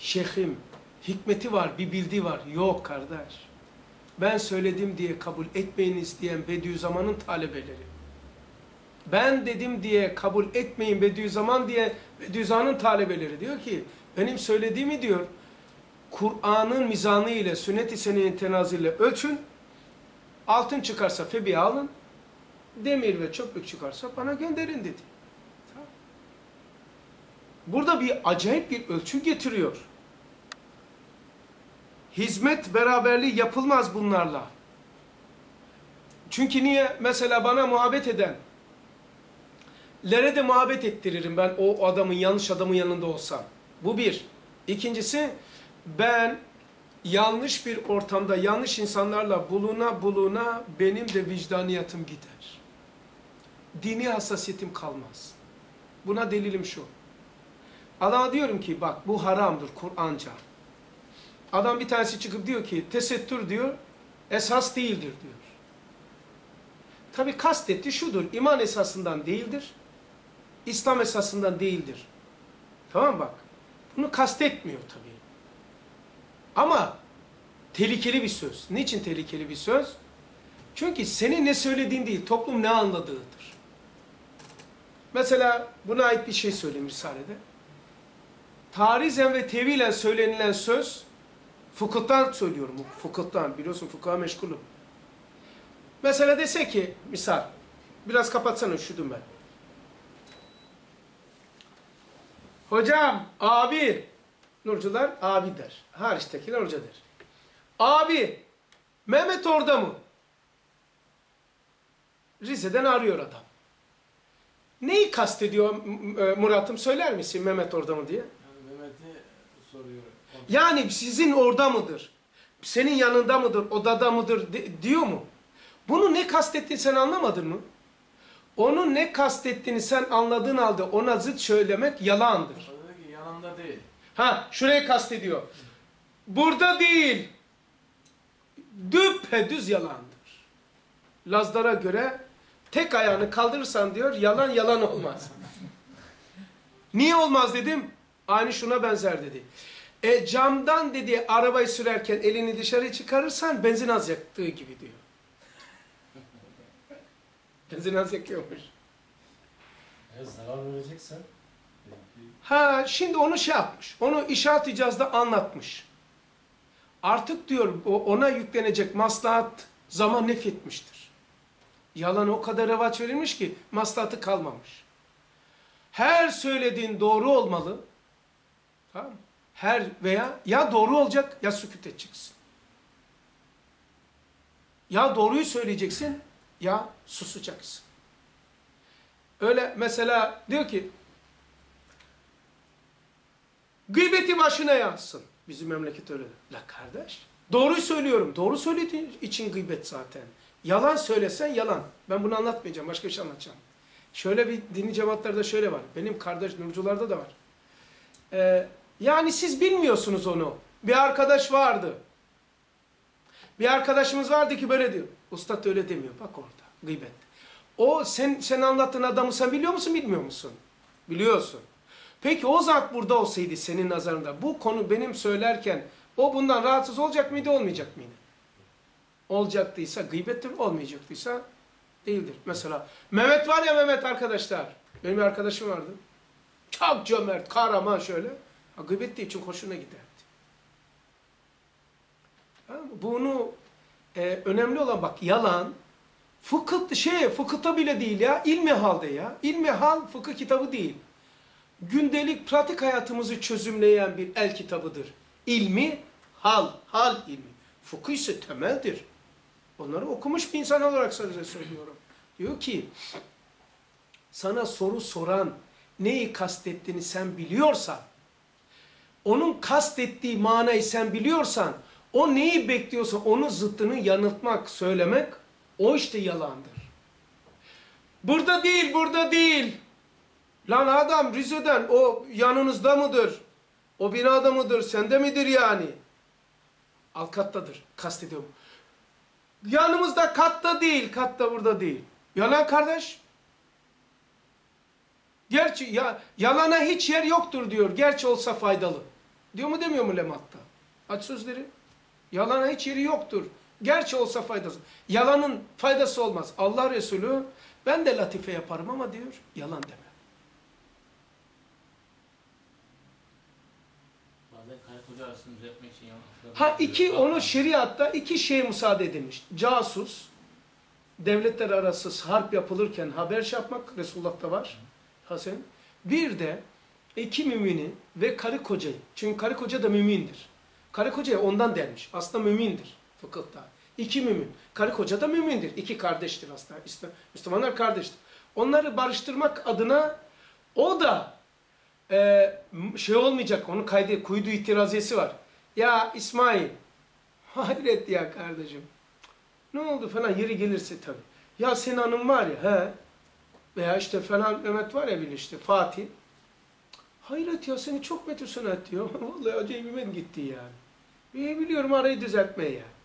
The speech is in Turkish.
şeyhim, hikmeti var, bir bildiği var. Yok kardeş. Ben söyledim diye kabul etmeyiniz diyen Bediüzzaman'ın talebeleri. Ben dedim diye kabul etmeyin Bediüzzaman diye Bediüzzaman'ın talebeleri diyor ki benim söylediğimi diyor Kur'an'ın mizanı ile sünnet-i senenin tenazile ölçün. Altın çıkarsa febi alın. Demir ve çöplük çıkarsa bana gönderin dedi. Burada bir acayip bir ölçü getiriyor. Hizmet beraberliği yapılmaz bunlarla. Çünkü niye? Mesela bana muhabbet eden, lere de muhabbet ettiririm ben o adamın, yanlış adamın yanında olsam. Bu bir. İkincisi, ben yanlış bir ortamda, yanlış insanlarla buluna buluna benim de vicdaniyatım gider. Dini hassasiyetim kalmaz. Buna delilim şu. Adama diyorum ki bak bu haramdır Kur'anca. Adam bir tanesi çıkıp diyor ki tesettür diyor esas değildir diyor. Tabi kastetti şudur iman esasından değildir. İslam esasından değildir. Tamam bak. Bunu kastetmiyor tabii. Ama tehlikeli bir söz. Niçin tehlikeli bir söz? Çünkü senin ne söylediğin değil, toplum ne anladığıdır. Mesela buna ait bir şey söyleyeyim Risale'de. Tarizen ve tevilen söylenilen söz, fıkıhtan söylüyorum, fıkıhtan, biliyorsun fıkıha meşgulüm. Mesela dese ki, misal, biraz kapatsana üşüdüm ben. Hocam, abi, Nurcular abi der. Hariçtekiler hoca der. Abi, Mehmet orada mı? Rize'den arıyor adam. Neyi kastediyor Murat'ım söyler misin Mehmet orada mı diye? Yani sizin orada mıdır? Senin yanında mıdır? Odada mıdır? De, diyor mu? Bunu ne kastettiğini sen anlamadın mı? Onun ne kastettiğini sen anladığın halde ona zıt söylemek yalandır. Yanımda değil. Ha şurayı kastediyor. Burada değil. Düpedüz yalandır. Lazlara göre tek ayağını kaldırırsan diyor yalan yalan olmaz. Niye olmaz dedim? Aynı şuna benzer dedi. E camdan dedi arabayı sürerken elini dışarı çıkarırsan benzin az yaktığı gibi diyor. benzin az yakıyormuş. Eğer zarar vereceksen Ha şimdi onu şey yapmış. Onu işaret icazda anlatmış. Artık diyor ona yüklenecek maslahat zaman nefretmiştir. Yalan o kadar revaç verilmiş ki maslahatı kalmamış. Her söylediğin doğru olmalı. Tamam? Her veya ya doğru olacak ya sükut edeceksin. Ya doğruyu söyleyeceksin ya susacaksın. Öyle mesela diyor ki Gıybeti başına yazsın. Bizim memleket öyle. La kardeş. Doğruyu söylüyorum. Doğru söylediğin için gıybet zaten. Yalan söylesen yalan. Ben bunu anlatmayacağım. Başka bir şey anlatacağım. Şöyle bir dini cemaatlerde şöyle var. Benim kardeş nurcularda da var. Ee, yani siz bilmiyorsunuz onu. Bir arkadaş vardı. Bir arkadaşımız vardı ki böyle diyor. Ustad öyle demiyor. Bak orada. Gıybet. O sen, sen anlattığın adamı sen biliyor musun bilmiyor musun? Biliyorsun. Peki o zat burada olsaydı senin nazarında bu konu benim söylerken o bundan rahatsız olacak mıydı olmayacak mıydı? Olacaktıysa gıybettir olmayacaktıysa değildir. Mesela Mehmet var ya Mehmet arkadaşlar. Benim bir arkadaşım vardı. Çok cömert, kahraman şöyle. Ha, gıybet ettiği için hoşuna giderdi. Bunu e, önemli olan bak yalan fıkıh şey fıkıhta bile değil ya ilmi halde ya. İlmi hal fıkıh kitabı değil gündelik pratik hayatımızı çözümleyen bir el kitabıdır. İlmi hal, hal ilmi. Fıkıh ise temeldir. Onları okumuş bir insan olarak size söylüyorum. Diyor ki, sana soru soran neyi kastettiğini sen biliyorsan, onun kastettiği manayı sen biliyorsan, o neyi bekliyorsa onun zıttını yanıltmak, söylemek, o işte yalandır. Burada değil, burada değil. Lan adam Rize'den o yanınızda mıdır? O binada mıdır? Sende midir yani? Alt kattadır. Kastediyorum. Yanımızda katta değil. Katta burada değil. Yalan kardeş. Gerçi ya, yalana hiç yer yoktur diyor. Gerçi olsa faydalı. Diyor mu demiyor mu lematta? Aç sözleri. Yalana hiç yeri yoktur. Gerçi olsa faydası. Yalanın faydası olmaz. Allah Resulü ben de latife yaparım ama diyor yalan deme. Ha iki onu şeriatta iki şeye müsaade edilmiş. Casus, devletler arası harp yapılırken haber şey yapmak Resulullah'ta var. Hasan. Bir de iki mümini ve karı kocayı. Çünkü karı koca da mümindir. Karı kocaya ondan denmiş. Aslında mümindir fıkıhta. İki mümin. Karı koca da mümindir. İki kardeştir aslında. Müslümanlar kardeştir. Onları barıştırmak adına o da e, şey olmayacak. Onun kaydı, kuydu itiraziyesi var. Ya İsmail, hayret ya kardeşim. Ne oldu falan yeri gelirse tabii. Ya senin hanım var ya he. Veya işte falan Mehmet var ya bir işte Fatih. Hayret ya seni çok metüsün et diyor. Vallahi acayibime gitti yani. Bir biliyorum arayı düzeltmeye yani.